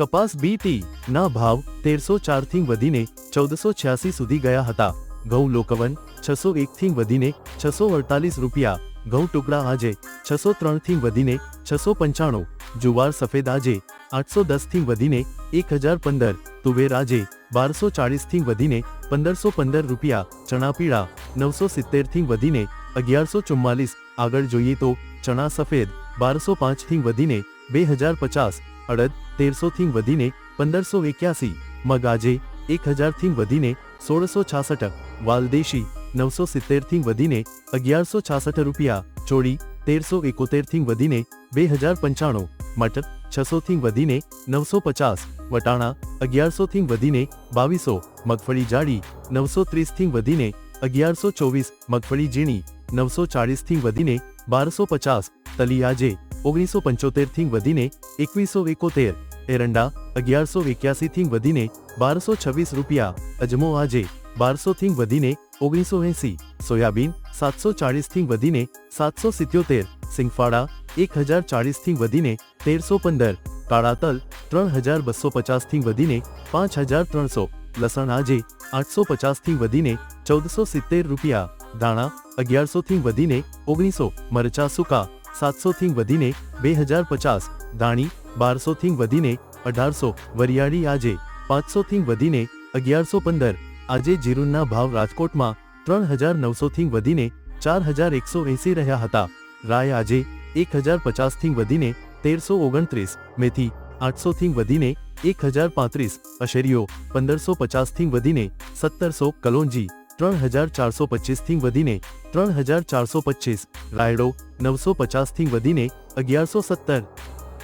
કપાસ બીટી ના ભાવ તેરસો ચારથી વધીને ચૌદસો છ્યાસી સુધી ગયા હતા. ઘઉં લોકવન છસો એક થી વધીને છસો અડતાલીસ રૂપિયા. ઘઉં ટુકડા આજે છસો ત્રણથી વધીને છસો પંચાણું. જુવાર સફેદ આજે આઠસો દસથી વધીને એક હજાર પંદર. તુવેર આજે બારસો ચાળીસથી વધીને પંદરસો પંદર રૂપિયા. ચણા પીળા નવસો સિત્તેરથી વધીને અગિયારસો ચુમ્માલીસ. આગળ જોઈએ તો ચણા સફેદ બારસો પાંચથી વધીને બે હજાર પચાસ. અડદ તેરસો થી વધીને પંદરસો એક્યાસી મગ આજે એક હજારથી વધીને સોળસો છાસઠ વાલદેશી નવસો સિત્તેરથી વધીને અગિયારસો છાસઠ રૂપિયા ચોળી તેરસો એકોતેરથી વધીને બે હજાર પંચાણું મટર છસો થી વધીને નવસો પચાસ વટાણા અગિયારસો થી વધીને બાવીસો મગફળી જાડી નવસો ત્રીસથી વધીને અગિયારસો ચોવીસ મગફળી ઝીણી નવસો ચાળીસથી વધીને બારસો પચાસ તલી આજે ઓગણીસો પંચોતેરથી વધીને એકવીસો એકોતેર એરંડા અગિયારસો એક્યાસી થી વધીને બારસો છવ્વીસ રૂપિયા, અજમો આજે બારસો થી વધીને ઓગણીસો એંસી, સોયાબીન સાતસો ચાળીસથી વધીને સાતસો સિત્યોતેર સિંગફાળા એક હજાર ચાળીસથી વધીને તેરસો પંદર, કાળા તલ ત્રણ હજાર બસો પચાસથી વધીને પાંચ હજાર ત્રણસો, લસણ આજે આઠસો પચાસથી વધીને ચૌદસો સિત્તેર રૂપિયા, ધાણા અગિયારસો થી વધીને ઓગણીસો, મરચા સૂકા સાતસો થી વધીને બે હજાર પચાસ, ધાણી બારસો થી વધીને અઢારસો, વરિયાળી આજે પાંચસો થી વધીને અગિયારસો પંદર, આજે જીરુનના ભાવ રાજકોટમાં ત્રણ હજાર નવસો થી વધીને ચાર હજાર એકસો એંસી રહ્યા હતા. રાય આજે એક હજાર પચાસથી વધીને તેરસો ઓગણત્રીસ, મેથી આઠસો થી વધીને એક હજાર પાંત્રીસ, અશેરીઓ પંદરસો પચાસથી વધીને સત્તરસો, કલોંજી ત્રણ હજાર ચારસો પચીસથી વધીને ત્રણ હજાર ચારસો પચીસ, રાયડો નવસો પચાસથી વધીને અગિયારસો સત્તર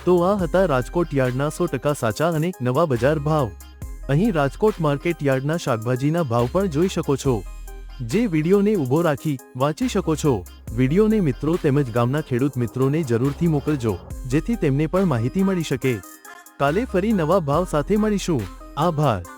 તો આ હતા રાજકોટ યાર્ડના સો ટકા સાચા અને નવા બજાર ભાવ. અહીં રાજકોટ માર્કેટ યાર્ડના શાકભાજીના ભાવ પણ જોઈ શકો છો. જે વિડીયોને ઊભો રાખી વાંચી શકો છો. વિડીયોને મિત્રો તેમજ ગામના ખેડૂત મિત્રોને જરૂરથી મોકલજો, જેથી તેમને પણ માહિતી મળી શકે. કાલે ફરી નવા ભાવ સાથે મળીશું. આભાર.